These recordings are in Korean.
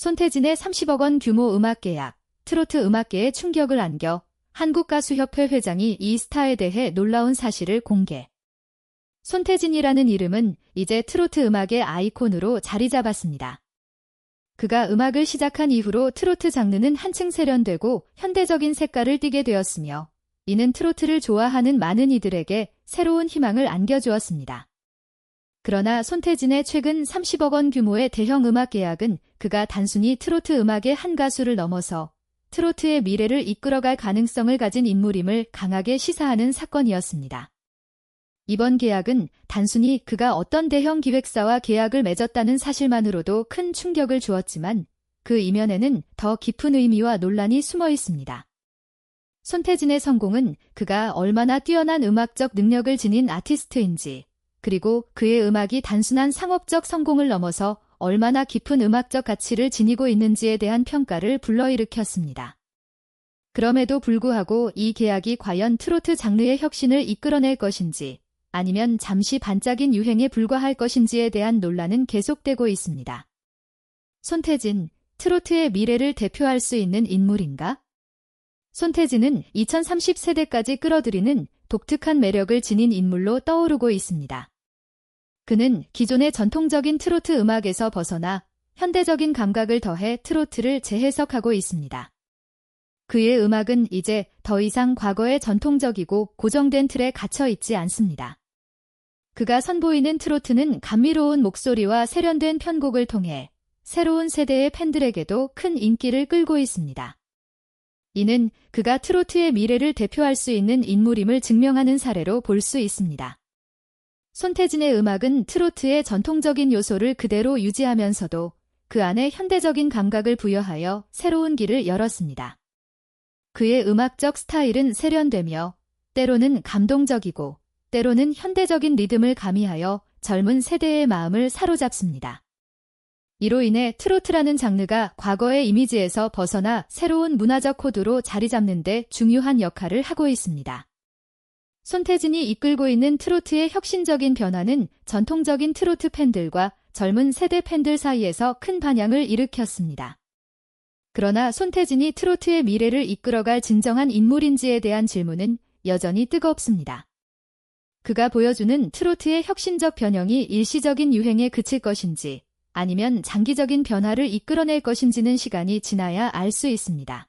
손태진의 30억 원 규모 음악 계약, 트로트 음악계에 충격을 안겨 한국가수협회 회장이 이 스타에 대해 놀라운 사실을 공개. 손태진이라는 이름은 이제 트로트 음악의 아이콘으로 자리 잡았습니다. 그가 음악을 시작한 이후로 트로트 장르는 한층 세련되고 현대적인 색깔을 띠게 되었으며 이는 트로트를 좋아하는 많은 이들에게 새로운 희망을 안겨주었습니다. 그러나 손태진의 최근 30억 원 규모의 대형 음악 계약은 그가 단순히 트로트 음악의 한 가수를 넘어서 트로트의 미래를 이끌어갈 가능성을 가진 인물임을 강하게 시사하는 사건이었습니다. 이번 계약은 단순히 그가 어떤 대형 기획사와 계약을 맺었다는 사실만으로도 큰 충격을 주었지만 그 이면에는 더 깊은 의미와 논란이 숨어 있습니다. 손태진의 성공은 그가 얼마나 뛰어난 음악적 능력을 지닌 아티스트인지, 그리고 그의 음악이 단순한 상업적 성공을 넘어서 얼마나 깊은 음악적 가치를 지니고 있는지에 대한 평가를 불러일으켰습니다. 그럼에도 불구하고 이 계약이 과연 트로트 장르의 혁신을 이끌어낼 것인지, 아니면 잠시 반짝인 유행에 불과할 것인지에 대한 논란은 계속되고 있습니다. 손태진, 트로트의 미래를 대표할 수 있는 인물인가? 손태진은 2030세대까지 끌어들이는 독특한 매력을 지닌 인물로 떠오르고 있습니다. 그는 기존의 전통적인 트로트 음악에서 벗어나 현대적인 감각을 더해 트로트를 재해석하고 있습니다. 그의 음악은 이제 더 이상 과거의 전통적이고 고정된 틀에 갇혀 있지 않습니다. 그가 선보이는 트로트는 감미로운 목소리와 세련된 편곡을 통해 새로운 세대의 팬들에게도 큰 인기를 끌고 있습니다. 이는 그가 트로트의 미래를 대표할 수 있는 인물임을 증명하는 사례로 볼 수 있습니다. 손태진의 음악은 트로트의 전통적인 요소를 그대로 유지하면서도 그 안에 현대적인 감각을 부여하여 새로운 길을 열었습니다. 그의 음악적 스타일은 세련되며 때로는 감동적이고 때로는 현대적인 리듬을 가미하여 젊은 세대의 마음을 사로잡습니다. 이로 인해 트로트라는 장르가 과거의 이미지에서 벗어나 새로운 문화적 코드로 자리 잡는 데 중요한 역할을 하고 있습니다. 손태진이 이끌고 있는 트로트의 혁신적인 변화는 전통적인 트로트 팬들과 젊은 세대 팬들 사이에서 큰 반향을 일으켰습니다. 그러나 손태진이 트로트의 미래를 이끌어갈 진정한 인물인지에 대한 질문은 여전히 뜨겁습니다. 그가 보여주는 트로트의 혁신적 변형이 일시적인 유행에 그칠 것인지 아니면 장기적인 변화를 이끌어낼 것인지는 시간이 지나야 알 수 있습니다.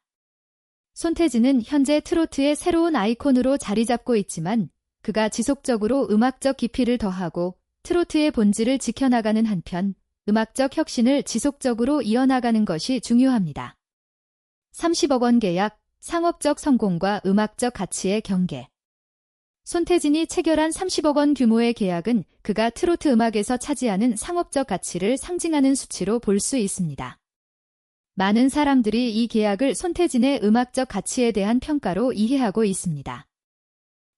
손태진은 현재 트로트의 새로운 아이콘으로 자리 잡고 있지만 그가 지속적으로 음악적 깊이를 더하고 트로트의 본질을 지켜나가는 한편 음악적 혁신을 지속적으로 이어나가는 것이 중요합니다. 30억 원 계약, 상업적 성공과 음악적 가치의 경계 손태진이 체결한 30억 원 규모의 계약은 그가 트로트 음악에서 차지하는 상업적 가치를 상징하는 수치로 볼 수 있습니다. 많은 사람들이 이 계약을 손태진의 음악적 가치에 대한 평가로 이해하고 있습니다.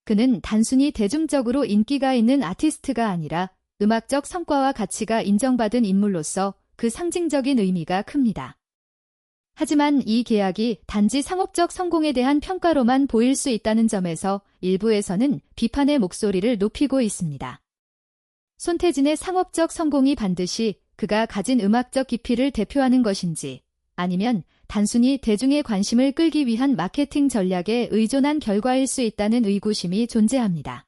그는 단순히 대중적으로 인기가 있는 아티스트가 아니라 음악적 성과와 가치가 인정받은 인물로서 그 상징적인 의미가 큽니다. 하지만 이 계약이 단지 상업적 성공에 대한 평가로만 보일 수 있다는 점에서 일부에서는 비판의 목소리를 높이고 있습니다. 손태진의 상업적 성공이 반드시 그가 가진 음악적 깊이를 대표하는 것인지 아니면 단순히 대중의 관심을 끌기 위한 마케팅 전략에 의존한 결과일 수 있다는 의구심이 존재합니다.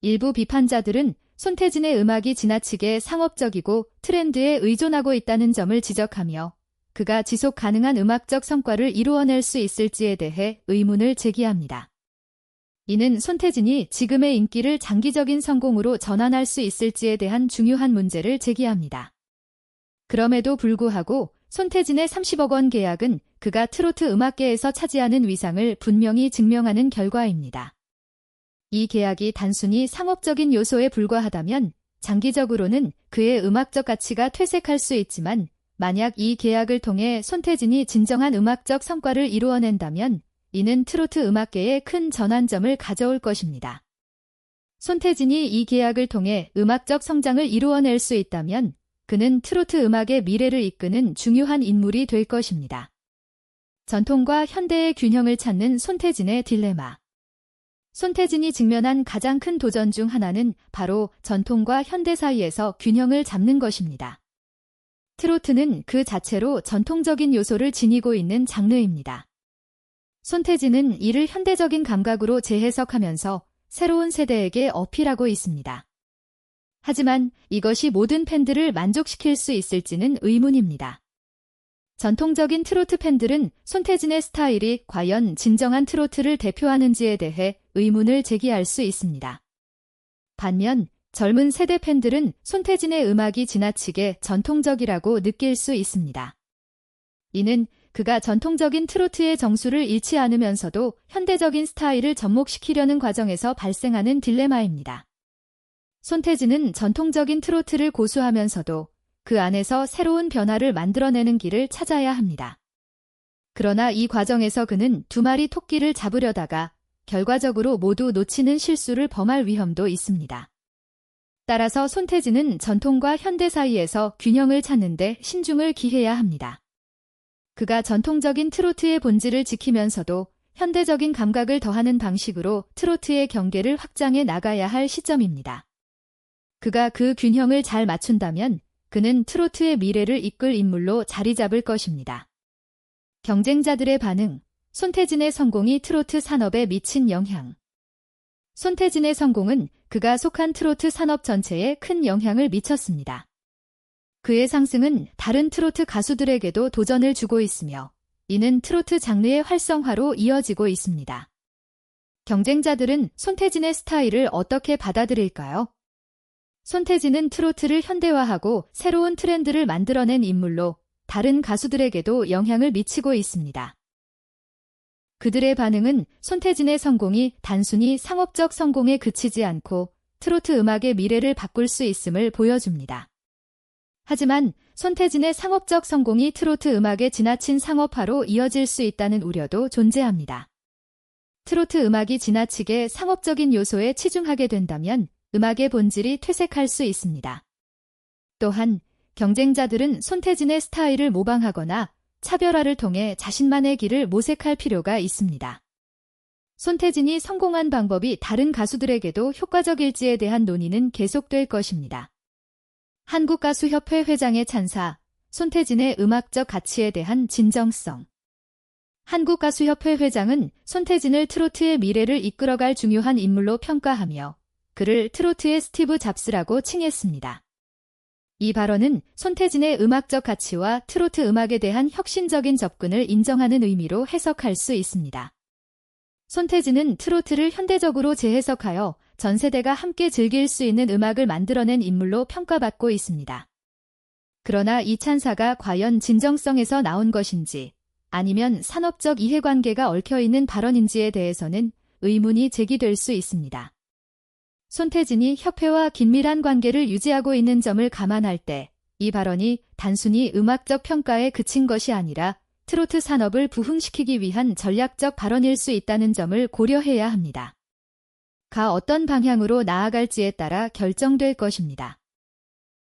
일부 비판자들은 손태진의 음악이 지나치게 상업적이고 트렌드에 의존하고 있다는 점을 지적하며 그가 지속 가능한 음악적 성과를 이루어낼 수 있을지에 대해 의문을 제기합니다. 이는 손태진이 지금의 인기를 장기적인 성공으로 전환할 수 있을지에 대한 중요한 문제를 제기합니다. 그럼에도 불구하고 손태진의 30억 원 계약은 그가 트로트 음악계에서 차지하는 위상을 분명히 증명하는 결과입니다. 이 계약이 단순히 상업적인 요소에 불과하다면 장기적으로는 그의 음악적 가치가 퇴색할 수 있지만 만약 이 계약을 통해 손태진이 진정한 음악적 성과를 이루어낸다면 이는 트로트 음악계에 큰 전환점을 가져올 것입니다. 손태진이 이 계약을 통해 음악적 성장을 이루어낼 수 있다면 그는 트로트 음악의 미래를 이끄는 중요한 인물이 될 것입니다. 전통과 현대의 균형을 찾는 손태진의 딜레마. 손태진이 직면한 가장 큰 도전 중 하나는 바로 전통과 현대 사이에서 균형을 잡는 것입니다. 트로트는 그 자체로 전통적인 요소를 지니고 있는 장르입니다. 손태진은 이를 현대적인 감각으로 재해석하면서 새로운 세대에게 어필하고 있습니다. 하지만 이것이 모든 팬들을 만족시킬 수 있을지는 의문입니다. 전통적인 트로트 팬들은 손태진의 스타일이 과연 진정한 트로트를 대표하는지에 대해 의문을 제기할 수 있습니다. 반면 젊은 세대 팬들은 손태진의 음악이 지나치게 전통적이라고 느낄 수 있습니다. 이는 그가 전통적인 트로트의 정수를 잃지 않으면서도 현대적인 스타일을 접목시키려는 과정에서 발생하는 딜레마입니다. 손태진은 전통적인 트로트를 고수하면서도 그 안에서 새로운 변화를 만들어내는 길을 찾아야 합니다. 그러나 이 과정에서 그는 두 마리 토끼를 잡으려다가 결과적으로 모두 놓치는 실수를 범할 위험도 있습니다. 따라서 손태진은 전통과 현대 사이에서 균형을 찾는데 신중을 기해야 합니다. 그가 전통적인 트로트의 본질을 지키면서도 현대적인 감각을 더하는 방식으로 트로트의 경계를 확장해 나가야 할 시점입니다. 그가 그 균형을 잘 맞춘다면 그는 트로트의 미래를 이끌 인물로 자리 잡을 것입니다. 경쟁자들의 반응, 손태진의 성공이 트로트 산업에 미친 영향. 손태진의 성공은 그가 속한 트로트 산업 전체에 큰 영향을 미쳤습니다. 그의 상승은 다른 트로트 가수들에게도 도전을 주고 있으며 이는 트로트 장르의 활성화로 이어지고 있습니다. 경쟁자들은 손태진의 스타일을 어떻게 받아들일까요? 손태진은 트로트를 현대화하고 새로운 트렌드를 만들어낸 인물로 다른 가수들에게도 영향을 미치고 있습니다. 그들의 반응은 손태진의 성공이 단순히 상업적 성공에 그치지 않고 트로트 음악의 미래를 바꿀 수 있음을 보여줍니다. 하지만 손태진의 상업적 성공이 트로트 음악의 지나친 상업화로 이어질 수 있다는 우려도 존재합니다. 트로트 음악이 지나치게 상업적인 요소에 치중하게 된다면 음악의 본질이 퇴색할 수 있습니다. 또한 경쟁자들은 손태진의 스타일을 모방하거나 차별화를 통해 자신만의 길을 모색할 필요가 있습니다. 손태진이 성공한 방법이 다른 가수들에게도 효과적일지에 대한 논의는 계속될 것입니다. 한국가수협회 회장의 찬사, 손태진의 음악적 가치에 대한 진정성. 한국가수협회 회장은 손태진을 트로트의 미래를 이끌어갈 중요한 인물로 평가하며 그를 트로트의 스티브 잡스라고 칭했습니다. 이 발언은 손태진의 음악적 가치와 트로트 음악에 대한 혁신적인 접근을 인정하는 의미로 해석할 수 있습니다. 손태진은 트로트를 현대적으로 재해석하여 전 세대가 함께 즐길 수 있는 음악을 만들어낸 인물로 평가받고 있습니다. 그러나 이 찬사가 과연 진정성에서 나온 것인지 아니면 산업적 이해관계가 얽혀있는 발언인지에 대해서는 의문이 제기될 수 있습니다. 손태진이 협회와 긴밀한 관계를 유지하고 있는 점을 감안할 때 이 발언이 단순히 음악적 평가에 그친 것이 아니라 트로트 산업을 부흥시키기 위한 전략적 발언일 수 있다는 점을 고려해야 합니다. 가 어떤 방향으로 나아갈지에 따라 결정될 것입니다.